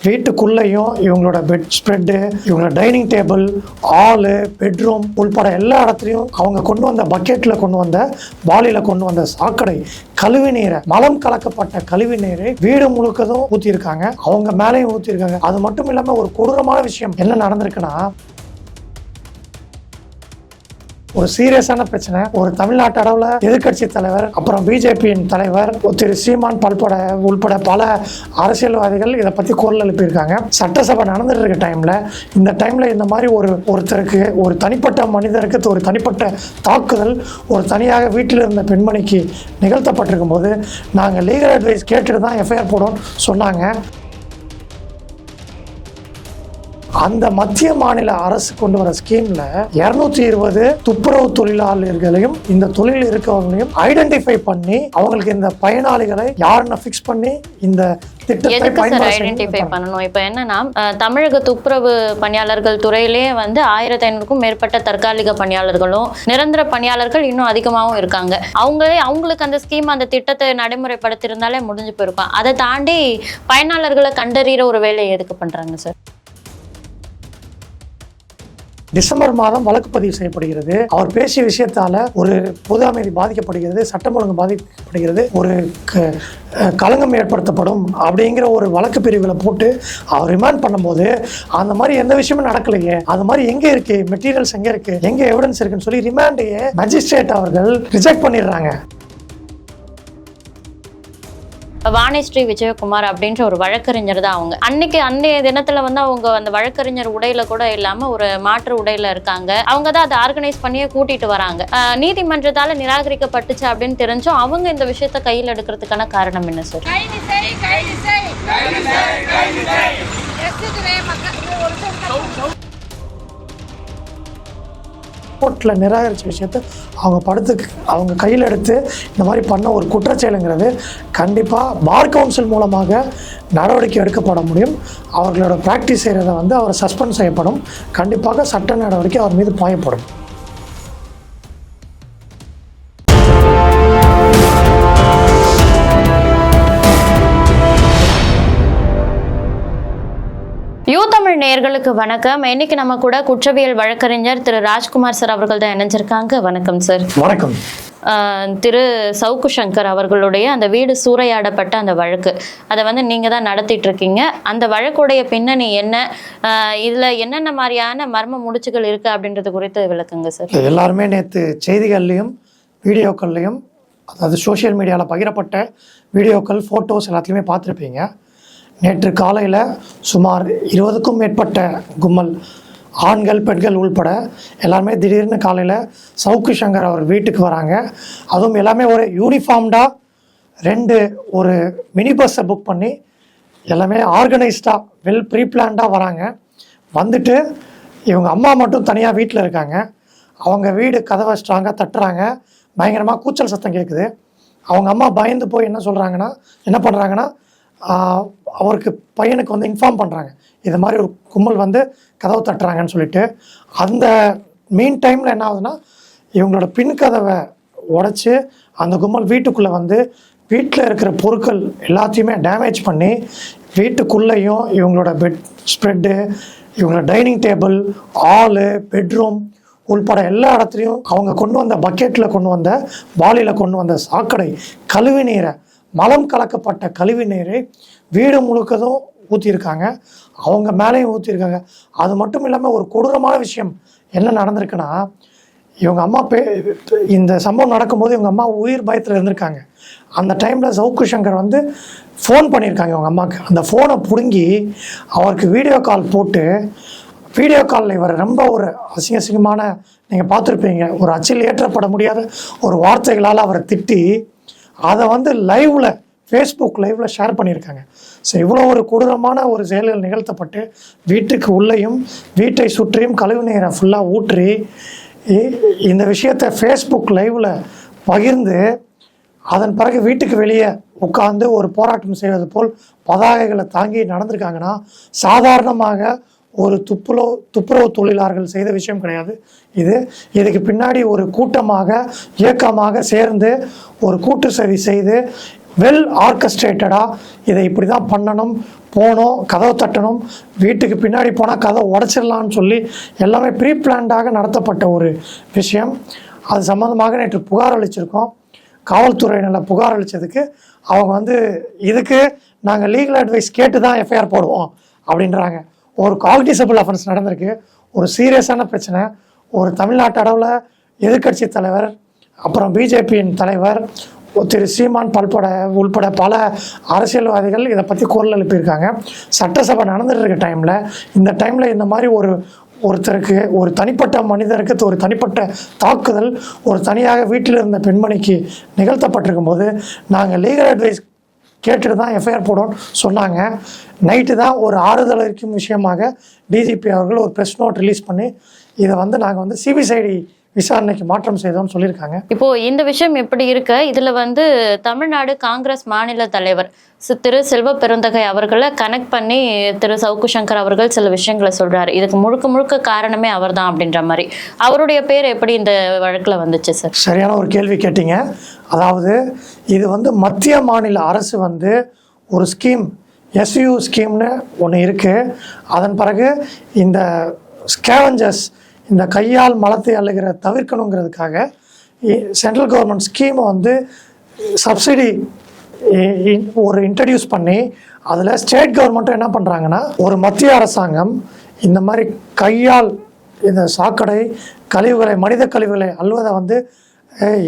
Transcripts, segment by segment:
வீட்டுக்குள்ளேயும் இவங்களோட bed spread இவங்களோட டைனிங் டேபிள் ஹாலு பெட்ரூம் உள்பட எல்லா இடத்துலையும் அவங்க கொண்டு வந்த பக்கெட்டில் கொண்டு வந்த பாலியில் கொண்டு வந்த சாக்கடை கழிவு நீரை மலம் கலக்கப்பட்ட கழிவு நீரை வீடு முழுக்கதும் ஊற்றிருக்காங்க அவங்க மேலேயும் ஊற்றிருக்காங்க அது மட்டும் இல்லாமல் ஒரு கொடூரமான விஷயம் என்ன நடந்திருக்குன்னா ஒரு சீரியஸான பிரச்சனை. ஒரு தமிழ்நாட்டு அளவில் எதிர்க்கட்சி தலைவர் அப்புறம் பிஜேபியின் தலைவர் திரு சீமான் பல்பட உள்பட பல அரசியல்வாதிகள் இதை பற்றி குரல் எழுப்பியிருக்காங்க. சட்டசபை நடந்துட்டு இருக்க டைமில் இந்த டைமில் இந்த மாதிரி ஒரு ஒருத்தருக்கு ஒரு தனிப்பட்ட மனிதருக்கு ஒரு தனிப்பட்ட தாக்குதல் ஒரு தனியாக வீட்டில் இருந்த பெண்மணிக்கு நிகழ்த்தப்பட்டிருக்கும் போது நாங்கள் லீகல் அட்வைஸ் கேட்டுட்டு தான் எஃப்ஐஆர் போடுவோம் சொன்னாங்க. அந்த மத்திய மாநில அரசு கொண்டு வர ஸ்கீம்ல இருநூத்தி இருபது துப்புரவு தொழிலாளர்களையும் இந்த தொழில் இருக்கவங்களையும் ஐடென்டிஃபை பண்ணி அவங்களுக்கு இந்த பயனாளிகளை யாருன்னு ஃபிக்ஸ் பண்ணி இந்த எதுக்கு சார் ஐடென்டிஃபை பண்ணணும்? இப்போ என்னன்னா தமிழக துப்புரவு பணியாளர்கள் துறையிலே வந்து ஆயிரத்தி ஐநூறுக்கும் மேற்பட்ட தற்காலிக பணியாளர்களும் நிரந்தர பணியாளர்கள் இன்னும் அதிகமாகவும் இருக்காங்க. அவங்களே அவங்களுக்கு அந்த ஸ்கீம் அந்த திட்டத்தை நடைமுறைப்படுத்தியிருந்தாலே முடிஞ்சு போயிருக்கும். அதை தாண்டி பயனாளர்களை கண்டறிகிற ஒரு வேலையை எதுக்கு பண்றாங்க சார் டிசம்பர் மாதம் வழக்கு பதிவு செய்யப்படுகிறது. அவர் பேசிய விஷயத்தால ஒரு பொது அமைதி பாதிக்கப்படுகிறது சட்டம் ஒழுங்கு பாதிக்கப்படுகிறது ஒரு க- களங்கம் ஏற்படுத்தப்படும் அப்படிங்கிற ஒரு வழக்கு பிரிவுகளை போட்டு அவர் ரிமாண்ட் பண்ணும்போது அந்த மாதிரி எந்த விஷயமும் நடக்கலையே அது மாதிரி எங்க இருக்கு மெட்டீரியல்ஸ் எங்க இருக்கு எங்க எவிடன்ஸ் இருக்குன்னு சொல்லி ரிமாண்டையே மஜிஸ்ட்ரேட் அவர்கள் ரிஜெக்ட் பண்ணிடுறாங்க. வாணிஸ்ரீ விஜயகுமார் அப்படின்ற ஒரு வழக்கறிஞர் தான் அவங்க. அன்னைக்கு அன்னைய தினத்துல வந்து அவங்க அந்த வழக்கறிஞர் உடையில கூட இல்லாம ஒரு மாற்று உடையில இருக்காங்க. அவங்க தான் அதை ஆர்கனைஸ் பண்ணியே கூட்டிட்டு வராங்க. நீதிமன்றத்தால நிராகரிக்கப்பட்டுச்சு அப்படின்னு தெரிஞ்சும் அவங்க இந்த விஷயத்த கையில் எடுக்கிறதுக்கான காரணம் என்ன சார்? கோர்ட்டில் நிராகரித்த விஷயத்த அவங்க படுத்து அவங்க கையில் எடுத்து இந்த மாதிரி பண்ண ஒரு குற்றச்செயலுங்கிறது கண்டிப்பாக பார் கவுன்சில் மூலமாக நடவடிக்கை எடுக்கப்பட முடியும். அவர்களோட ப்ராக்டிஸ் செய்கிறத வந்து அவர் சஸ்பெண்ட் செய்யப்படும். கண்டிப்பாக சட்ட நடவடிக்கை அவர் மீது பாயப்படும். நேயர்களுக்கு வணக்கம். இன்னைக்கு நம்ம கூட குற்றவியல் வழக்கறிஞர் திரு ராஜ்குமார் சார் அவர்கள் தான் இணைஞ்சிருக்காங்க. வணக்கம் சார். வணக்கம். திரு சவுக்கு சங்கர் அவர்களுடைய அந்த வீடு சூறையாடப்பட்ட அந்த வழக்கு. அதை வந்து நீங்க தான் நடத்திட்டு இருக்கீங்க. அந்த வழக்குடைய பின்னணி என்ன? இதுல என்னென்ன மாதிரியான மர்ம முடிச்சுகள் இருக்கு அப்படின்றது குறித்து விளக்குங்க சார். எல்லாருமே நேற்று செய்திகள்லையும் வீடியோக்கள்லையும் அதாவது சோஷியல் மீடியாவில் பகிரப்பட்ட வீடியோக்கள் ஃபோட்டோஸ் எல்லாத்துலேயுமே பார்த்துருப்பீங்க. நேற்று காலையில் சுமார் இருபதுக்கும் மேற்பட்ட கும்மல் ஆண்கள் பெண்கள் உள்பட எல்லாருமே திடீர்னு காலையில் சவுக்கு சங்கர் அவர் வீட்டுக்கு வராங்க. அதுவும் எல்லாமே ஒரு யூனிஃபார்ம்டாக ரெண்டு ஒரு மினி பஸ்ஸை புக் பண்ணி எல்லாமே ஆர்கனைஸ்டாக வெல் ப்ரீ பிளான்டாக வராங்க. வந்துட்டு இவங்க அம்மா மட்டும் தனியாக வீட்டில் இருக்காங்க. அவங்க வீடு கதவை ஸ்ட்ராங்காக தட்டுறாங்க. பயங்கரமாக கூச்சல் சத்தம் கேட்குது அவங்க அம்மா பயந்து போய் என்ன சொல்கிறாங்கன்னா என்ன பண்ணுறாங்கன்னா அவருக்கு பையனுக்கு வந்து இன்ஃபார்ம் பண்ணுறாங்க இது மாதிரி ஒரு கும்பல் வந்து கதவை தட்டுறாங்கன்னு சொல்லிட்டு அந்த மீன் டைமில் என்ன ஆகுதுன்னா இவங்களோட பின் கதவை உடைச்சி அந்த கும்பல் வீட்டுக்குள்ளே வந்து வீட்டில் இருக்கிற பொருட்கள் எல்லாத்தையுமே டேமேஜ் பண்ணி வீட்டுக்குள்ளேயும் இவங்களோட பெட் ஸ்ப்ரெட்டு இவங்களோட டைனிங் டேபிள் ஹாலு பெட்ரூம் உள்பட எல்லா இடத்துலையும் அவங்க கொண்டு வந்த பக்கெட்டில் கொண்டு வந்த பாலியில் கொண்டு வந்த சாக்கடை கழிவு நீரை மலம் கலக்கப்பட்ட கழிவு நீரை வீடு முழுக்கதும் ஊற்றிருக்காங்க அவங்க மேலேயும் ஊற்றிருக்காங்க அது மட்டும் இல்லாமல் ஒரு கொடூரமான விஷயம் என்ன நடந்திருக்குன்னா இவங்க அம்மா பே இந்த சம்பவம் நடக்கும்போது இவங்க அம்மா உயிர் பயத்தில் இருந்திருக்காங்க. அந்த டைமில் சவுக்கு சங்கர் வந்து ஃபோன் பண்ணியிருக்காங்க இவங்க அம்மாவுக்கு அந்த ஃபோனை பிடுங்கி அவருக்கு வீடியோ கால் போட்டு வீடியோ காலில் இவர் ரொம்ப ஒரு அசிங்க அசிங்கமான நீங்கள் பார்த்துருப்பீங்க ஒரு அச்சில் ஏற்றப்பட முடியாத ஒரு வார்த்தைகளால் அவரை திட்டி அதை வந்து லைவில் ஃபேஸ்புக் லைவில் ஷேர் பண்ணியிருக்காங்க. ஸோ இவ்வளோ ஒரு கொடூரமான ஒரு செயல்கள் நிகழ்த்தப்பட்டு வீட்டுக்கு உள்ளேயும் வீட்டை சுற்றியும் கழிவு நீரை ஃபுல்லாக ஊற்றி இந்த விஷயத்தை ஃபேஸ்புக் லைவில் பகிர்ந்து அதன் பிறகு வீட்டுக்கு வெளியே உட்கார்ந்து ஒரு போராட்டம் செய்வது போல் பதாகைகளை தாங்கி நடந்திருக்காங்கன்னா சாதாரணமாக ஒரு துப்புரோ துப்புரவு தொழிலாளர்கள் செய்த விஷயம் கிடையாது. இது இதுக்கு பின்னாடி ஒரு கூட்டமாக இயக்கமாக சேர்ந்து ஒரு கூட்டு சதி செய்து வெல் ஆர்கஸ்ட்ரேட்டடாக இதை இப்படி தான் பண்ணணும் போகணும் கதவை தட்டணும். வீட்டுக்கு பின்னாடி போனால் கதவை உடச்சிடலான்னு சொல்லி எல்லாமே ப்ரீ பிளான்டாக நடத்தப்பட்ட ஒரு விஷயம். அது சம்மந்தமாக நேற்று புகார் அளிச்சிருக்கோம். காவல்துறையினரில் புகார் அளித்ததுக்கு அவங்க வந்து இதுக்கு நாங்கள் லீகல் அட்வைஸ் கேட்டு தான் எஃப்ஐஆர் போடுவோம் அப்படின்றாங்க. ஒரு காக்னிசபிள் அஃபென்ஸ் நடந்திருக்கு. ஒரு சீரியஸான பிரச்சனை. ஒரு தமிழ்நாட்டு அளவில் எதிர்க்கட்சி தலைவர் அப்புறம் பிஜேபியின் தலைவர் திரு சீமான் பல்பட உள்பட பல அரசியல்வாதிகள் இதை பற்றி குரல் எழுப்பியிருக்காங்க. சட்டசபை நடந்துட்டு இருக்க டைமில் இந்த டைமில் இந்த மாதிரி ஒரு ஒருத்தருக்கு ஒரு தனிப்பட்ட மனிதருக்கு ஒரு தனிப்பட்ட தாக்குதல் ஒரு தனியாக வீட்டில் இருந்த பெண்மணிக்கு நிகழ்த்தப்பட்டிருக்கும் போது நாங்கள் லீகல் அட்வைஸ் கேட்டுட்டு தான் எஃப்ஐஆர் போடுவோம்னு சொன்னாங்க. நைட்டு தான் ஒரு ஆறுதல் இருக்கும் விஷயமாக டிஜிபி அவர்கள் ஒரு ப்ரெஸ் நோட் ரிலீஸ் பண்ணி இதை வந்து நாங்கள் வந்து சிபிசிஐடி விசாரணைக்கு மாற்றம் செய்தோம்னு சொல்லியிருக்காங்க. இப்போ இந்த விஷயம் எப்படி இருக்க? இதுல வந்து தமிழ்நாடு காங்கிரஸ் மாநில தலைவர் திரு செல்வ பெருந்தகை அவர்களை கனெக்ட் பண்ணி திரு சவுக்கு சங்கர் அவர்கள் சில விஷயங்களை சொல்றாரு. இதுக்கு முழுக்க முழுக்க காரணமே அவர்தான் அப்படின்ற மாதிரி. அவருடைய பேர் எப்படி இந்த வழக்குல வந்துச்சு சார் சரியான ஒரு கேள்வி கேட்டீங்க. அதாவது இது வந்து மத்திய மாநில அரசு வந்து ஒரு ஸ்கீம் எஸ்யூ ஸ்கீம்னு ஒன்று இருக்குது அதன் பிறகு இந்த ஸ்கேவஞ்சர்ஸ் இந்த கையால் மலத்தை அழுகிற தவிர்க்கணுங்கிறதுக்காக சென்ட்ரல் கவர்மெண்ட் ஸ்கீமை வந்து சப்சிடி ஒரு இன்ட்ரடியூஸ் பண்ணி அதில் ஸ்டேட் கவர்மெண்ட்டும் என்ன பண்ணுறாங்கன்னா ஒரு மத்திய அரசாங்கம் இந்த மாதிரி கையால் இந்த சாக்கடை கழிவுகளை மனித கழிவுகளை அல்வதை வந்து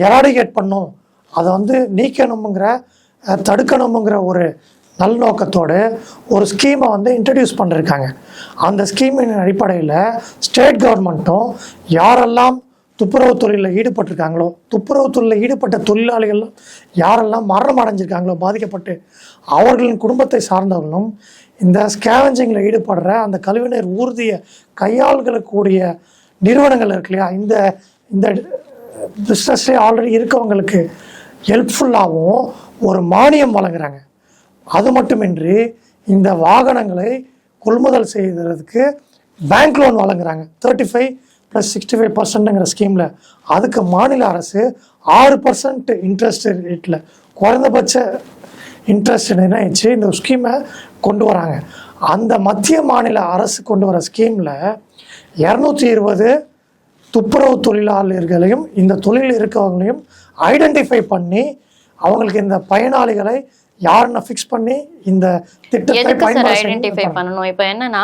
எராடிகேட் பண்ணும். அதை வந்து நீக்கணுங்கிற தடுக்கணுங்கிற ஒரு நல்நோக்கத்தோடு ஒரு ஸ்கீமை வந்து இன்ட்ரடியூஸ் பண்ணிருக்காங்க. அந்த ஸ்கீமின் அடிப்படையில் ஸ்டேட் கவர்மெண்ட்டும் யாரெல்லாம் துப்புரவு தொழிலில் ஈடுபட்டிருக்காங்களோ துப்புரவு தொழிலில் ஈடுபட்ட தொழிலாளிகள் யாரெல்லாம் மரணம் அடைஞ்சிருக்காங்களோ பாதிக்கப்பட்டு அவர்களின் குடும்பத்தை சார்ந்தவர்களும் இந்த ஸ்கேவஞ்சிங்கில் ஈடுபடுற அந்த கழிவுநீர் ஊர்தியை கையாள்களுக்கூடிய நிறுவனங்கள் இருக்கு இல்லையா? இந்த இந்த பிஸ்னஸ்லேயே ஆல்ரெடி இருக்கவங்களுக்கு ஹெல்ப்ஃபுல்லாகவும் ஒரு மானியம் வழங்குறாங்க. அது மட்டுமின்றி இந்த வாகனங்களை கொள்முதல் செய்கிறதுக்கு பேங்க் லோன் வழங்குறாங்க. Thirty five plus sixty five பர்சன்ட்டுங்கிற ஸ்கீமில் அதுக்கு மாநில அரசு ஆறு பர்சன்ட் இன்ட்ரெஸ்ட் ரேட்டில் குறைந்தபட்ச இன்ட்ரெஸ்ட் நிர்ணயித்து இந்த ஸ்கீமை கொண்டு வராங்க. அந்த மத்திய மாநில அரசு கொண்டு வர ஸ்கீமில் இரநூத்தி இருபது துப்புரவு தொழிலாளர்களையும் இந்த தொழில் இருக்கவங்களையும் ஐடென்டிஃபை பண்ணி அவங்களுக்கு இந்த பயனாளிகளை யாருன்னு ஃபிக்ஸ் பண்ணி இந்த திட்டத்தை எதுக்கு சார் ஐடென்டிஃபை பண்ணணும்? இப்போ என்னன்னா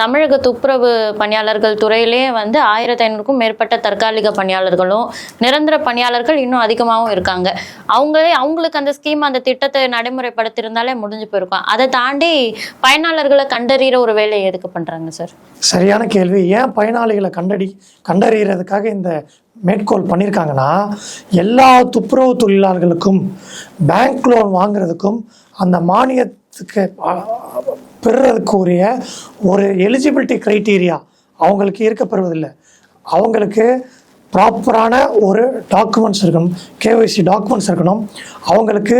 தமிழக துப்புரவு பணியாளர்கள் துறையிலேயே வந்து ஆயிரத்தி ஐநூறுக்கும் மேற்பட்ட தற்காலிக பணியாளர்களும் நிரந்தர பணியாளர்கள் இன்னும் அதிகமாகவும் இருக்காங்க. அவங்களே அவங்களுக்கு அந்த ஸ்கீம் அந்த திட்டத்தை நடைமுறைப்படுத்தியிருந்தாலே முடிஞ்சு போயிருக்கும். அதை தாண்டி பயனாளர்களை கண்டறிகிற ஒரு வேலையை எதுக்கு பண்றாங்க சார் சரியான கேள்வி. ஏன் பயனாளிகளை கண்டடி கண்டறியறதுக்காக இந்த மேற்கோள் பண்ணியிருக்காங்கன்னா எல்லா துப்புரவு தொழிலாளர்களுக்கும் பேங்க் லோன் வாங்குறதுக்கும் அந்த மானியத்துக்கு அ, பெறுறதுக்குரிய ஒரு எலிஜிபிலிட்டி க்ரைட்டீரியா அவங்களுக்கு இருக்கப்பெறுவதில்லை. அவங்களுக்கு ப்ராப்பரான ஒரு டாக்குமெண்ட்ஸ் இருக்கணும் கேஒய்சி டாக்குமெண்ட்ஸ் இருக்கணும். அவங்களுக்கு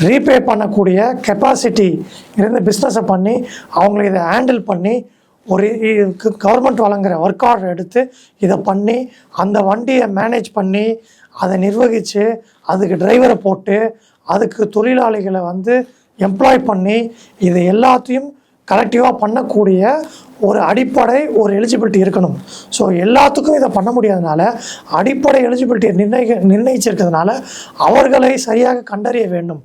ரீபே பண்ணக்கூடிய கெப்பாசிட்டி இருந்து பிஸ்னஸை பண்ணி அவங்களை இதை ஹேண்டில் பண்ணி ஒரு கவர்மெண்ட் வழங்குற ஒர்க் ஆர்டர் எடுத்து இதை பண்ணி அந்த வண்டியை மேனேஜ் பண்ணி அதை நிர்வகித்து அதுக்கு டிரைவரை போட்டு அதுக்கு தொழிலாளிகளை வந்து எம்ப்ளாய் பண்ணி இது எல்லாத்தையும் கலெக்டிவாக பண்ணக்கூடிய ஒரு அடிப்படை ஒரு எலிஜிபிலிட்டி இருக்கணும். ஸோ எல்லாத்துக்கும் இதை பண்ண முடியாதனால அடிப்படை எலிஜிபிலிட்டியை நிர்ணயிக்க நிர்ணயிச்சிருக்கிறதுனால அவர்களை சரியாக கண்டறிய வேண்டும்.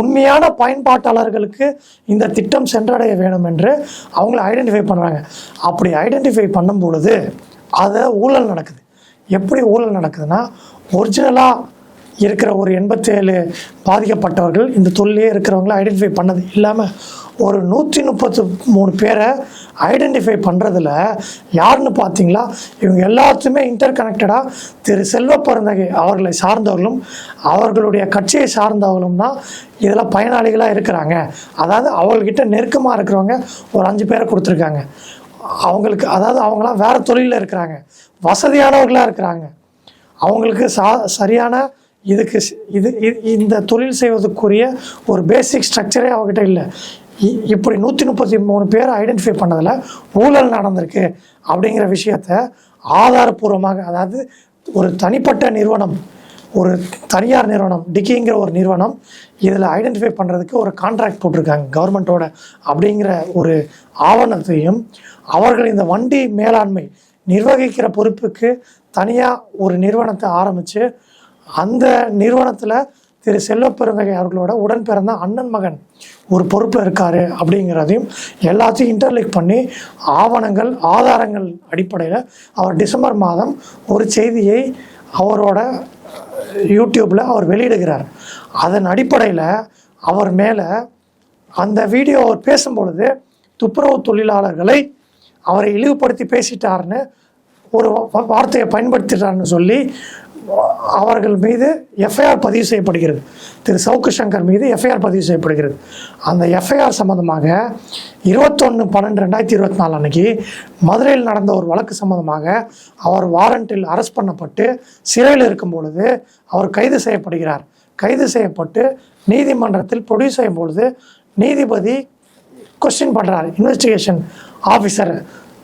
உண்மையான பயன்பாட்டாளர்களுக்கு இந்த திட்டம் சென்றடைய வேணும் என்று அவங்கள ஐடென்டிஃபை பண்ணுறாங்க அப்படி ஐடென்டிஃபை பண்ணும் பொழுது அதை ஊழல் நடக்குது. எப்படி ஊழல் நடக்குதுன்னா ஒரிஜினலாக இருக்கிற ஒரு எண்பத்தேழு பாதிக்கப்பட்டவர்கள் இந்த தொழிலே இருக்கிறவங்கள ஐடென்டிஃபை பண்ணது இல்லாமல் ஒரு நூற்றி முப்பத்து மூணு பேரை ஐடென்டிஃபை பண்ணுறதுல யாருன்னு பார்த்தீங்களா? இவங்க எல்லாத்துமே இன்டர் கனெக்டடாக திரு செல்வ பிறந்தகை அவர்களை சார்ந்தவர்களும் அவர்களுடைய கட்சியை சார்ந்தவர்களும் தான் இதில் பயனாளிகளாக இருக்கிறாங்க. அதாவது அவங்கக்கிட்ட நெருக்கமாக இருக்கிறவங்க ஒரு அஞ்சு பேரை கொடுத்துருக்காங்க. அவங்களுக்கு அதாவது அவங்களாம் வேறு தொழிலில் இருக்கிறாங்க. வசதியானவர்களாக இருக்கிறாங்க. அவங்களுக்கு சா சரியான இதுக்கு இது இந்த தொழில் செய்வதற்குரிய ஒரு பேசிக் ஸ்ட்ரக்சரே அவங்ககிட்ட இல்லை. இப்படி நூற்றி முப்பத்தி மூணு பேரை ஐடென்டிஃபை பண்ணதில் ஊழல் நடந்திருக்கு அப்படிங்கிற விஷயத்த ஆதாரப்பூர்வமாக அதாவது ஒரு தனிப்பட்ட நிறுவனம் ஒரு தனியார் நிறுவனம் டிக்கிங்கிற ஒரு நிறுவனம் இதில் ஐடென்டிஃபை பண்ணுறதுக்கு ஒரு கான்ட்ராக்ட் போட்டிருக்காங்க கவர்மெண்ட்டோட அப்படிங்கிற ஒரு ஆவணத்தையும் அவர்கள் இந்த வண்டி மேலாண்மை நிர்வகிக்கிற பொறுப்புக்கு தனியாக ஒரு நிறுவனத்தை ஆரம்பித்து அந்த நிறுவனத்தில் திரு செல்வப்பெருந்தகை அவர்களோட உடன் பிறந்த அண்ணன் மகன் ஒரு பொறுப்பில் இருக்காரு அப்படிங்கிறதையும் எல்லாத்தையும் இன்டர்லிக் பண்ணி ஆவணங்கள் ஆதாரங்கள் அடிப்படையில் அவர் டிசம்பர் மாதம் ஒரு செய்தியை அவரோட யூடியூப்பில் அவர் வெளியிடுகிறார். அதன் அடிப்படையில் அவர் மேலே அந்த வீடியோ அவர் பேசும்பொழுது துப்புரவு தொழிலாளர்களை அவரை இழிவுபடுத்தி பேசிட்டார்னு ஒரு வார்த்தையை பயன்படுத்திட்டார்னு சொல்லி அவர்கள் மீது எஃப்ஐஆர் பதிவு செய்யப்படுகிறது. திரு சவுக்கு சங்கர் மீது எஃப்ஐஆர் பதிவு செய்யப்படுகிறது. அந்த எஃப்ஐஆர் சம்பந்தமாக இருபத்தொன்று பன்னெண்டு ரெண்டாயிரத்தி இருபத்தி நாலு அன்னைக்கு மதுரையில் நடந்த ஒரு வழக்கு சம்பந்தமாக அவர் வாரண்டில் அரெஸ்ட் பண்ணப்பட்டு சிறையில் இருக்கும் பொழுது அவர் கைது செய்யப்படுகிறார். கைது செய்யப்பட்டு நீதிமன்றத்தில் ப்ரொடியூஸ் செய்யும் பொழுது நீதிபதி கொஸ்டின் பண்ணுறார் இன்வெஸ்டிகேஷன் ஆஃபீஸர்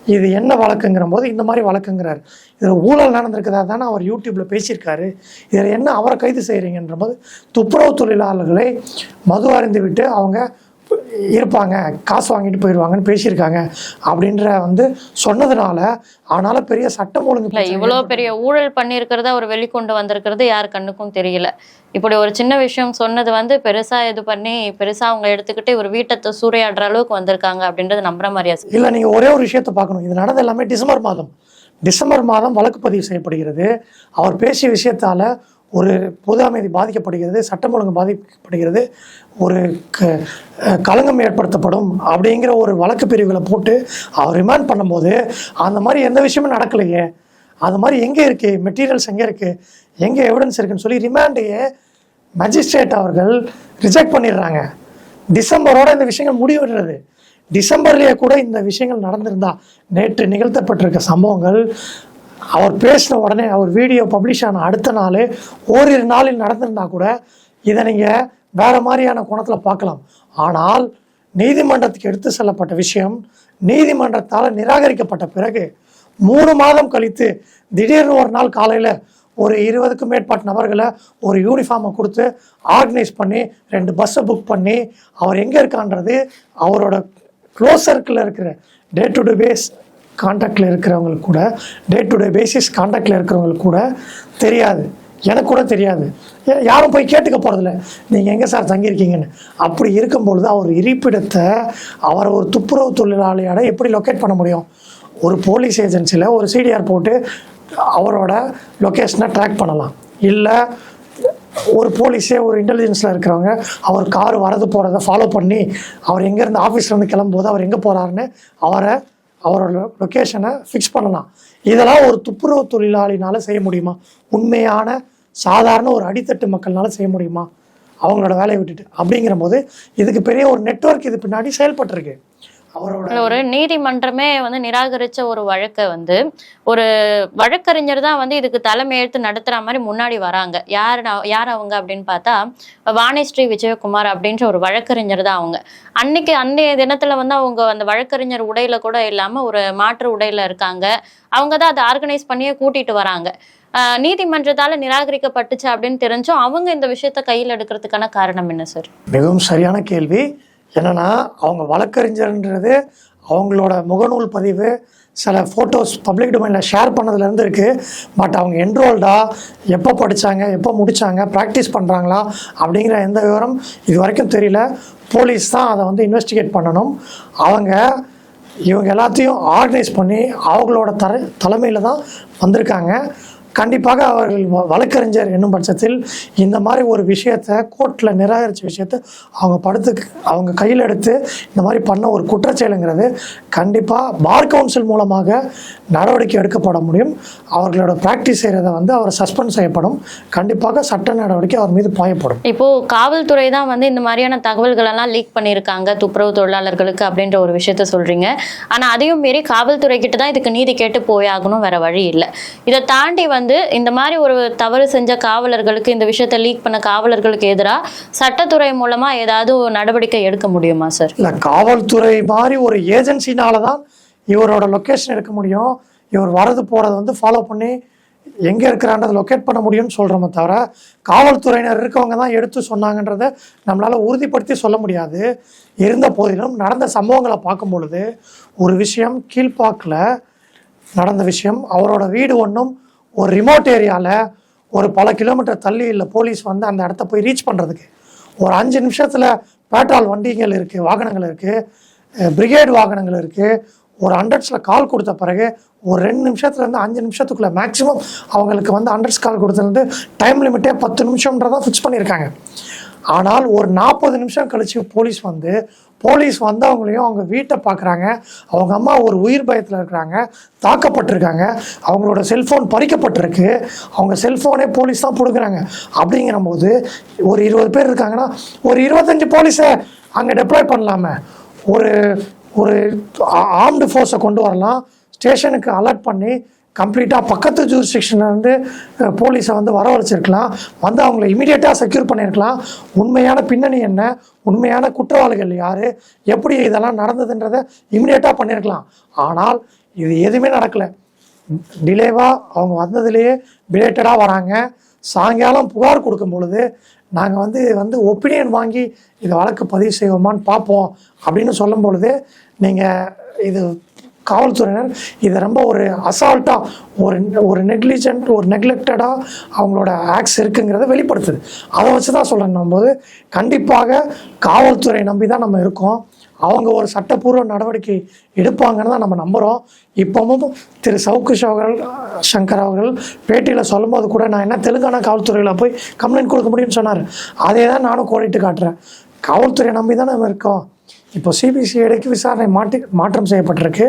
இது என்ன வழக்குங்கிற போது இந்த மாதிரி வழக்குங்கிறார். இதில் ஊழல் நடந்திருக்கிறதா தானே அவர் யூடியூப்பில் பேசியிருக்காரு. இதில் என்ன அவரை கைது செய்கிறீங்கன்ற போது துப்புரவு தொழிலாளர்களை மது அருந்து விட்டு அவங்க இருப்பாங்க காசு வாங்கிட்டு போயிடுவாங்கன்னு பேசியிருக்காங்க அப்படின்ற வந்து சொன்னதுனால அதனால பெரிய சட்டம் ஒழுங்கு இவ்வளவு பெரிய ஊழல் பண்ணியிருக்கிறத அவர் வெளிக்கொண்டு வந்திருக்கிறது யார் கண்ணுக்கும் தெரியல. இப்படி ஒரு சின்ன விஷயம் சொன்னது வந்து பெருசா இது பண்ணி பெருசா அவங்க எடுத்துக்கிட்டு ஒரு வீட்டை சூறையாடுற அளவுக்கு வந்திருக்காங்க அப்படின்றது நம்புற மாதிரியா இல்லை நீங்கள் ஒரே ஒரு விஷயத்தை பார்க்கணும். இது நடந்த எல்லாமே டிசம்பர் மாதம். டிசம்பர் மாதம் வழக்கு பதிவு செய்யப்படுகிறது. அவர் பேசிய விஷயத்தால் ஒரு பொது அமைதி பாதிக்கப்படுகிறது சட்டம் ஒழுங்கு பாதிக்கப்படுகிறது ஒரு க களங்கம் ஏற்படுத்தப்படும் அப்படிங்கிற ஒரு வழக்கு பிரிவுகளை போட்டு அவர் ரிமாண்ட் பண்ணும்போது அந்த மாதிரி எந்த விஷயமும் நடக்கலையே. அது மாதிரி எங்கே இருக்குது மெட்டீரியல்ஸ் எங்கே இருக்குது எங்கே எவிடன்ஸ் இருக்குன்னு சொல்லி ரிமாண்டையே மஜிஸ்ட்ரேட் அவர்கள் ரிஜெக்ட் பண்ணிடுறாங்க. டிசம்பரோட இந்த விஷயங்கள் முடிவிடுறது டிசம்பர்லேயே கூட இந்த விஷயங்கள் நடந்திருந்தா நேற்று நிகழ்த்தப்பட்டிருக்க சம்பவங்கள் அவர் பேசின உடனே அவர் வீடியோ பப்ளிஷ் ஆன அடுத்த நாள் ஓரிரு நாளில் நடந்திருந்தா கூட இதை நீங்கள் வேற மாதிரியான கோணத்தில் பார்க்கலாம். ஆனால் நீதிமன்றத்துக்கு எடுத்து செல்லப்பட்ட விஷயம் நீதிமன்றத்தால் நிராகரிக்கப்பட்ட பிறகு மூணு மாதம் கழித்து திடீர்னு ஒரு நாள் காலையில் ஒரு இருபதுக்கும் மேற்பட்ட நபர்களை ஒரு யூனிஃபார்மை கொடுத்து ஆர்கனைஸ் பண்ணி ரெண்டு பஸ்ஸை புக் பண்ணி அவர் எங்கே இருக்கான்றது அவரோட க்ளோஸ் சர்க்கிளில் இருக்கிற டே டு டே பேஸ் காண்டாக்டில் இருக்கிறவங்களுக்கு கூட டே டு டே பேசிஸ் காண்டாக்டில் இருக்கிறவங்களுக்கு கூட தெரியாது. எனக்கு கூட தெரியாது. ஏ- யாரும் போய் கேட்டுக்க போகிறதில்ல நீங்கள் எங்கே சார் தங்கியிருக்கீங்கன்னு? அப்படி இருக்கும்பொழுது அவர் இருப்பிடத்தை அவரை ஒரு துப்புரவு தொழிலாளியோட எப்படி லொக்கேட் பண்ண முடியும்? ஒரு போலீஸ் ஏஜென்சியில் ஒரு சிடிஆர் போட்டு அவரோட லொக்கேஷனை ட்ராக் பண்ணலாம். இல்லை ஒரு போலீஸே ஒரு இன்டெலிஜென்ஸில் இருக்கிறவங்க அவர் கார் வரது போகிறத ஃபாலோ பண்ணி அவர் எங்கேருந்து ஆஃபீஸ்லேருந்து கிளம்பும்போது அவர் எங்கே போகிறாருன்னு அவரை அவரோட லொக்கேஷனை ஃபிக்ஸ் பண்ணலாம். இதெல்லாம் ஒரு துப்புரவு தொழிலாளினால செய்ய முடியுமா? உண்மையான சாதாரண ஒரு அடித்தட்டு மக்கள்னால செய்ய முடியுமா? அவங்களோட வேலையை விட்டுட்டு. அப்படிங்கிற போது இதுக்கு பெரிய ஒரு நெட்வொர்க் இது பின்னாடி செயல்பட்டுருக்கு. ஒரு நீதிமன்றமே வந்து நிராகரிச்ச ஒரு வழக்கை வந்து ஒரு வழக்கறிஞர் தான் வந்து இதுக்கு தலைமை எடுத்து நடத்துற மாதிரி முன்னாடி வராங்க. யார் யார் அவங்க அப்படின்னு பார்த்தா வாணிஸ்ரீ விஜயகுமார் அப்படின்ற ஒரு வழக்கறிஞர் தான் அவங்க. அன்னைக்கு அன்றைய தினத்துல வந்து அவங்க அந்த வழக்கறிஞர் உடையில கூட இல்லாம ஒரு மாற்று உடையில இருக்காங்க. அவங்க தான் அதை ஆர்கனைஸ் பண்ணியே கூட்டிட்டு வராங்க. நீதிமன்றத்தால நிராகரிக்கப்பட்டுச்சு அப்படின்னு தெரிஞ்சும். அவங்க இந்த விஷயத்த கையில் எடுக்கிறதுக்கான காரணம் என்ன சார் மிகவும் சரியான கேள்வி. என்னென்னா அவங்க வழக்கறிஞர்ன்றது அவங்களோட முகநூல் பதிவு சில ஃபோட்டோஸ் பப்ளிக் டொமைனில் ஷேர் பண்ணதுலேருந்து இருக்குது பட் அவங்க என்ரோல்டா எப்போ படித்தாங்க எப்போ முடித்தாங்க ப்ராக்டிஸ் பண்ணுறாங்களா அப்படிங்கிற எந்த விவரம் இது வரைக்கும் தெரியல. போலீஸ் தான் அதை வந்து இன்வெஸ்டிகேட் பண்ணணும். அவங்க இவங்க எல்லாத்தையும் ஆர்கனைஸ் பண்ணி அவங்களோட தர தலைமையில் தான் வந்திருக்காங்க. கண்டிப்பாக அவர்கள் வ- வழக்கறிஞர் என்னும் பட்சத்தில் இந்த மாதிரி ஒரு விஷயத்தை கோர்ட்டில் நிராகரித்த விஷயத்தை அவங்க படுத்து அவங்க கையில் எடுத்து இந்த மாதிரி பண்ண ஒரு குற்றச்செயலுங்கிறது கண்டிப்பாக பார் கவுன்சில் மூலமாக நடவடிக்கை எடுக்கப்பட முடியும். அவர்களோட ப்ராக்டிஸ் செய்கிறத வந்து அவர் சஸ்பெண்ட் செய்யப்படும். கண்டிப்பாக சட்ட நடவடிக்கை அவர் மீது பாயப்படும். இப்போது காவல்துறை தான் வந்து இந்த மாதிரியான தகவல்களெல்லாம் லீக் பண்ணியிருக்காங்க துப்புரவு தொழிலாளர்களுக்கு அப்படின்ற ஒரு விஷயத்த சொல்கிறீங்க ஆனால் அதையும் மீறி காவல்துறை கிட்ட தான் இதுக்கு நீதி கேட்டு போயாகணும் வேற வழி இல்லை. இதை தாண்டி வந்து வந்து இந்த மாதிரி ஒரு தவறு செஞ்ச காவலர்களுக்கு இந்த விஷயத்த லீக் பண்ண காவலர்களுக்கு எதிராக சட்டத்துறை மூலமா ஏதாவது நடவடிக்கை எடுக்க முடியுமா சார் இல்லை காவல்துறை மாதிரி ஒரு ஏஜென்சினால தான் இவரோட லொக்கேஷன் எடுக்க முடியும். இவர் வரது போகிறத வந்து ஃபாலோ பண்ணி எங்கே இருக்கிறான்றதை லொக்கேட் பண்ண முடியும்னு சொல்கிறோமே தவிர காவல்துறையினர் இருக்கவங்க தான் எடுத்து சொன்னாங்கன்றதை நம்மளால் உறுதிப்படுத்தி சொல்ல முடியாது. இருந்த போதிலும் நடந்த சம்பவங்களை பார்க்கும் பொழுது ஒரு விஷயம் கீழ்ப்பாக்கில் நடந்த விஷயம் அவரோட வீடு ஒன்றும் ஒரு ரிமோட் ஏரியாவில் ஒரு பல கிலோமீட்டர் தள்ளி இல்லை போலீஸ் வந்து அந்த இடத்த போய் ரீச் பண்ணுறதுக்கு ஒரு அஞ்சு நிமிஷத்தில் பேட்ரோல் வண்டிகள் இருக்குது வாகனங்கள் இருக்குது பிரிகேட் வாகனங்கள் இருக்குது ஒரு ஹண்ட்ரட்ஸில் கால் கொடுத்த பிறகு ஒரு ரெண்டு நிமிஷத்துலேருந்து அஞ்சு நிமிஷத்துக்குள்ளே மேக்ஸிமம் அவங்களுக்கு வந்து ஹண்ட்ரட்ஸ் கால் கொடுத்துருந்து டைம் லிமிட்டே பத்து நிமிஷம்ன்றதான் ஃபிக்ஸ் பண்ணியிருக்காங்க. ஆனால் ஒரு நாற்பது நிமிஷம் கழித்து போலீஸ் வந்து போலீஸ் வந்தவங்களையும் அவங்க வீட்டை பார்க்குறாங்க. அவங்க அம்மா ஒரு உயிர் பயத்தில் இருக்கிறாங்க தாக்கப்பட்டிருக்காங்க. அவங்களோட செல்ஃபோன் பறிக்கப்பட்டிருக்கு. அவங்க செல்ஃபோனே போலீஸ் தான் கொடுக்குறாங்க. அப்படிங்கிற போது ஒரு இருபது பேர் இருக்காங்கன்னா ஒரு இருபத்தஞ்சி போலீஸை அங்கே டெப்ளாய் பண்ணலாமே? ஒரு ஒரு ஆர்ம்டு ஃபோர்ஸை கொண்டு வரலாம். ஸ்டேஷனுக்கு அலர்ட் பண்ணி கம்ப்ளீட்டாக பக்கத்து ஜூரிஸ்டிக்ஷன்லேருந்து போலீஸை வந்து வரவழைச்சிருக்கலாம். வந்து அவங்கள இமீடியட்டாக செக்யூர் பண்ணியிருக்கலாம். உண்மையான பின்னணி என்ன? உண்மையான குற்றவாளிகள் யார்? எப்படி இதெல்லாம் நடந்ததுன்றதை இமீடியட்டாக பண்ணியிருக்கலாம். ஆனால் இது எதுவுமே நடக்கலை. டிலேவாக அவங்க வந்ததுலேயே பிலேட்டடாக வராங்க. சாயங்காலம் புகார் கொடுக்கும் பொழுது நாங்கள் வந்து வந்து ஒப்பீனியன் வாங்கி இதை வழக்கு பதிவு செய்வோமான்னு பார்ப்போம் அப்படின்னு சொல்லும் பொழுது நீங்கள் இது காவல்துறையினர் இதை ரொம்ப ஒரு அசால்ட்டாக ஒரு ஒரு நெக்லிஜென்ட் ஒரு நெக்லெக்டடாக அவங்களோட ஆக்ஸ் இருக்குங்கிறத வெளிப்படுத்துது. அதை வச்சு தான் சொல்கிறேன் போது கண்டிப்பாக காவல்துறை நம்பி தான் நம்ம இருக்கோம். அவங்க ஒரு சட்டப்பூர்வ நடவடிக்கை எடுப்பாங்கன்னு தான் நம்ம நம்புகிறோம் இப்போவும் திரு சவுக்குஷ் அவர்கள் சங்கர் அவர்கள் பேட்டியில் சொல்லும்போது கூட நான் என்ன தெலுங்கானா காவல்துறையில் போய் கம்ப்ளைண்ட் கொடுக்க முடியும்னு சொன்னார். அதே தான் நானும் கோடிட்டு காட்டுறேன். காவல்துறையை நம்பி தான் நம்ம இருக்கோம். இப்போ சிபிசிஐடிக்கு விசாரணை மாற்றி மாற்றம் செய்யப்பட்டிருக்கு.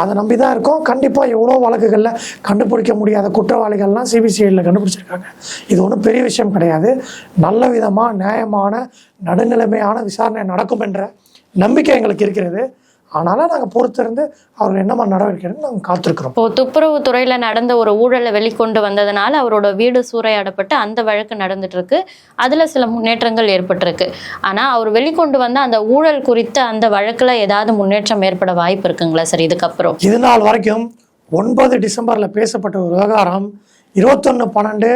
அதை நம்பி தான் இருக்கோம். கண்டிப்பாக எவ்வளோ வழக்குகளில் கண்டுபிடிக்க முடியாத குற்றவாளிகள்லாம் சிபிசிஐடியில் கண்டுபிடிச்சிருக்காங்க. இது ஒன்றும் பெரிய விஷயம் கிடையாது. நல்ல விதமாக நியாயமான நடுநிலைமையான விசாரணை நடக்கும் என்ற நம்பிக்கை எங்களுக்கு இருக்கிறது. ஆனாலும் நாங்கள் பொறுத்திருந்து அவர்கள் என்ன மாதிரி நடவடிக்கை நாங்கள் காத்திருக்கிறோம். இப்போ துப்புரவு துறையில நடந்த ஒரு ஊழலை வெளிக்கொண்டு வந்ததுனால அவரோட வீடு சூறையாடப்பட்டு அந்த வழக்கு நடந்துட்டு இருக்கு அதுல சில முன்னேற்றங்கள் ஏற்பட்டிருக்கு. ஆனா அவர் வெளிக்கொண்டு வந்த அந்த ஊழல் குறித்த அந்த வழக்குல ஏதாவது முன்னேற்றம் ஏற்பட வாய்ப்பு இருக்குங்களா சார்? இதுக்கப்புறம். இது நாள் வரைக்கும் ஒன்பது டிசம்பரில் பேசப்பட்ட ஒரு விவகாரம் இருபத்தொன்று பன்னெண்டு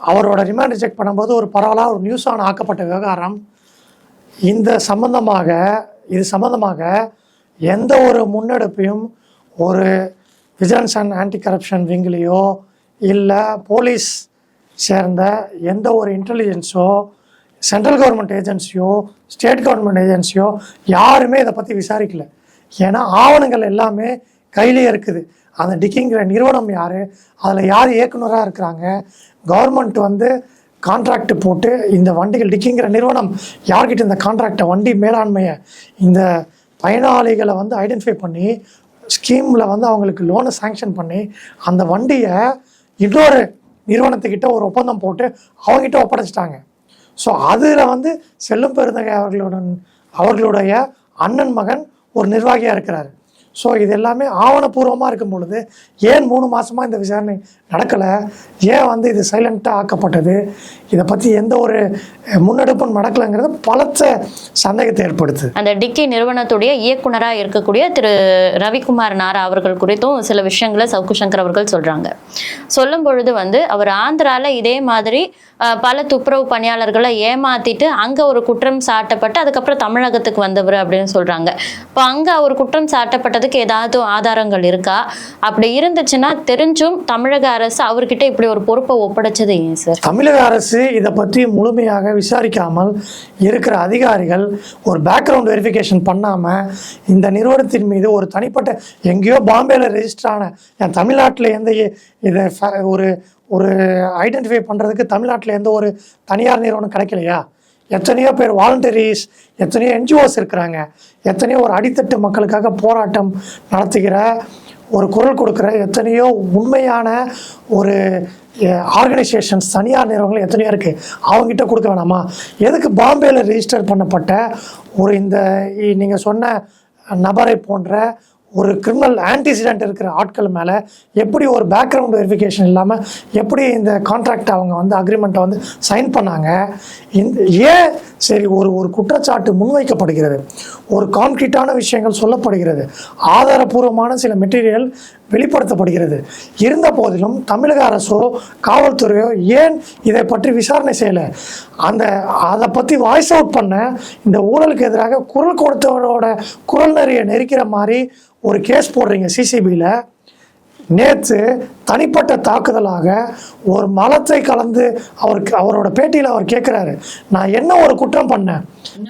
அவரோட ரிமாண்ட் செக் பண்ணும்போது ஒரு பரவலாக ஒரு நியூஸான ஆக்கப்பட்ட விவகாரம். இந்த சம்பந்தமாக இது சம்பந்தமாக எந்த ஒரு முன்னெடுப்பையும் ஒரு விஜிலன்ஸ் அண்ட் ஆன்டி கரப்ஷன் விங்கிலேயோ இல்லை போலீஸ் சேர்ந்த எந்த ஒரு இன்டெலிஜென்ஸோ சென்ட்ரல் கவர்மெண்ட் ஏஜென்சியோ ஸ்டேட் கவர்மெண்ட் ஏஜென்சியோ யாருமே இதை பற்றி விசாரிக்கல. ஏன்னா ஆவணங்கள் எல்லாமே கையிலேயே இருக்குது. அந்த டிக்கிங்கிற நிறுவனம் யார்? அதில் யார் இயக்குனராக இருக்கிறாங்க? கவர்மெண்ட் வந்து கான்ட்ராக்ட் போட்டு இந்த வண்டிகள் டிக்கிங்கிற நிறுவனம் யார்கிட்ட இந்த கான்ட்ராக்டை வண்டி மேலாண்மையை இந்த பயனாளிகளை வந்து ஐடென்டிஃபை பண்ணி ஸ்கீமில் வந்து அவங்களுக்கு லோனை சேங்ஷன் பண்ணி அந்த வண்டியை இன்னொரு நிறுவனத்துக்கிட்ட ஒரு ஒப்பந்தம் போட்டு அவங்ககிட்ட ஒப்படைச்சிட்டாங்க. ஸோ அதில் வந்து செல்லும் பெருந்தகை அவர்களுடன் அவர்களுடைய அண்ணன் மகன் ஒரு நிர்வாகியாக இருக்கிறாரு. ஸோ இது எல்லாமே ஆவணப்பூர்வமாக இருக்கும் பொழுது ஏன் மூணு மாதமாக இந்த விசாரணை நடக்கலை? ஏன் வந்து இது சைலண்ட்டாக ஆக்கப்பட்டது? இதை பற்றி எந்த ஒரு முன்னெடுப்பும் நடக்கலைங்கிறது பலத்த சந்தேகத்தை ஏற்படுத்துது. அந்த டிக்கி நிறுவனத்துடைய இயக்குனராக இருக்கக்கூடிய திரு ரவிக்குமார் நாரா அவர்கள் குறித்தும் சில விஷயங்களை சவுக்கு சங்கர் அவர்கள் சொல்கிறாங்க சொல்லும் பொழுது வந்து அவர் ஆந்திராவில் இதே மாதிரி பல துப்புரவு பணியாளர்களை ஏமாத்திட்டு அங்க ஒரு குற்றம் சாட்டப்பட்டு அதுக்கப்புறம் தமிழகத்துக்கு வந்தவர் அப்படின்னு சொல்றாங்க. இப்போ அங்க அவர் குற்றம் சாட்டப்பட்டதுக்கு ஏதாவது ஆதாரங்கள் இருக்கா? அப்படி இருந்துச்சுன்னா தெரிஞ்சும் தமிழக அரசு அவர்கிட்ட இப்படி ஒரு பொறுப்பை ஒப்படைச்சது ஏன் சார்? தமிழக அரசு இதை பற்றி முழுமையாக விசாரிக்காமல் இருக்கிற அதிகாரிகள் ஒரு பேக்ரவுண்ட் வெரிஃபிகேஷன் பண்ணாமல் இந்த நிறுவனத்தின் மீது ஒரு தனிப்பட்ட எங்கேயோ பாம்பேல ரெஜிஸ்டர் ஆன என் தமிழ்நாட்டில் எந்த இதை ஒரு ஒரு ஐடென்டிஃபை பண்ணுறதுக்கு தமிழ்நாட்டில் எந்த ஒரு தனியார் நிறுவனம் கிடைக்கலையா? எத்தனையோ பேர் வாலண்டரிஸ் எத்தனையோ என்ஜிஓஸ் இருக்கிறாங்க. எத்தனையோ ஒரு அடித்தட்டு மக்களுக்காக போராட்டம் நடத்துகிற ஒரு குரல் கொடுக்குற எத்தனையோ உண்மையான ஒரு ஆர்கனைசேஷன்ஸ் தனியார் நிறுவனங்கள் எத்தனையோ இருக்குது அவங்ககிட்ட கொடுக்க வேணாமா? எதுக்கு பாம்பேல ரிஜிஸ்டர் பண்ணப்பட்ட ஒரு இந்த நீங்கள் சொன்ன நபரை போன்ற ஒரு கிரிமினல் ஆன்டிசிடென்ட் இருக்கிற ஆட்கள் மேலே எப்படி ஒரு பேக்ரவுண்ட் வெரிஃபிகேஷன் இல்லாமல் எப்படி இந்த கான்ட்ராக்ட் அவங்க வந்து அக்ரிமெண்ட்டை வந்து சைன் பண்ணாங்க? இந்த ஏன் சரி ஒரு ஒரு குற்றச்சாட்டு முன்வைக்கப்படுகிறது? ஒரு கான்க்ரீட்டான விஷயங்கள் சொல்லப்படுகிறது. ஆதாரபூர்வமான சில மெட்டீரியல் வெளிப்படுத்தப்படுகிறது. இருந்த போதிலும் தமிழக அரசோ காவல்துறையோ ஏன் இதை பற்றி விசாரணை செய்யலை? அந்த அதை பற்றி வாய்ஸ் அவுட் பண்ண இந்த ஊழலுக்கு எதிராக குரல் கொடுத்தவரோட குரல் நிறைய நெரிக்கிற மாதிரி ஒரு கேஸ் போடுறீங்க சிசிபியில் நேற்று தனிப்பட்ட தாக்குதலாக ஒரு மலத்தை கலந்து அவருக்கு அவரோட பேட்டியில் அவர் கேட்குறாரு நான் என்ன ஒரு குற்றம் பண்ணேன்?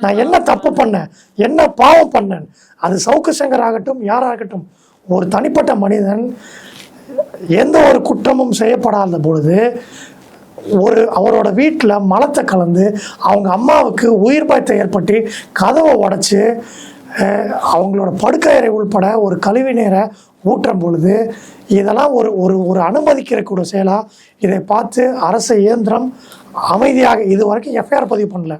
நான் என்ன தப்பு பண்ணேன்? என்ன பாவம் பண்ணேன்? அது சவுக்கு சங்கர் ஆகட்டும் யாராகட்டும் ஒரு தனிப்பட்ட மனிதன் எந்த ஒரு குற்றமும் செய்யப்படாத பொழுது ஒரு அவரோட வீட்டில் மலத்தை கலந்து அவங்க அம்மாவுக்கு உயிர் பயத்தை ஏற்பட்டு கதவை உடைச்சு அவங்களோட படுக்கையறை உள்பட ஒரு கழிவு நீரை ஊற்றும் பொழுது இதெல்லாம் ஒரு ஒரு ஒரு அனுமதிக்கிறக்கூடிய செயலா இதை பார்த்து அரசு இயந்திரம் அமைதியாக இது வரைக்கும் எஃப்ஐஆர் பதிவு பண்ணல.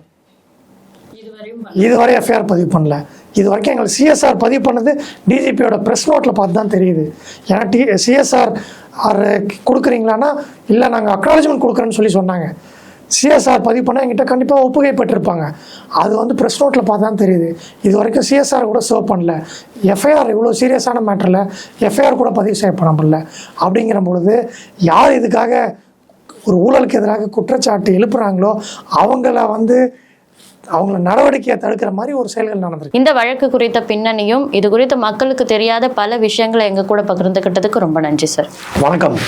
இதுவரை எஃப்ஐஆர் பதிவு பண்ணல. இது வரைக்கும் எங்களை சிஎஸ்ஆர் பதிவு பண்ணது டிஜிபியோட ப்ரெஸ் நோட்டில் பார்த்து தான் தெரியுது. ஏன்னா டி சிஎஸ்ஆர் கொடுக்குறீங்களான்னா இல்லை நாங்கள் அக்னாலஜ்மெண்ட் கொடுக்குறேன்னு சொல்லி சொன்னாங்க. சிஎஸ்ஆர் பதிவு பண்ணால் எங்கிட்ட கண்டிப்பாக ஒப்புகை பெற்றிருப்பாங்க. அது வந்து ப்ரெஸ் நோட்டில் பார்த்து தான் தெரியுது. இது வரைக்கும் சிஎஸ்ஆர் கூட சர்வ் பண்ணல. எஃப்ஐஆர் இவ்வளோ சீரியஸான மேட்டரில் எஃப்ஐஆர் கூட பதிவு செய்யப்பட முடியல. அப்படிங்கிற பொழுது யார் இதுக்காக ஒரு ஊழலுக்கு எதிராக குற்றச்சாட்டு எழுப்புறாங்களோ அவங்கள வந்து அவங்கள நடவடிக்கையை தடுக்கிற மாதிரி ஒரு செயல்கள் நடந்திருக்கு. இந்த வழக்கு குறித்த பின்னணியும் இது குறித்து மக்களுக்கு தெரியாத பல விஷயங்களை எங்க கூட பகிர்ந்துக்கிட்டதுக்கு ரொம்ப நன்றி சார். வணக்கம்.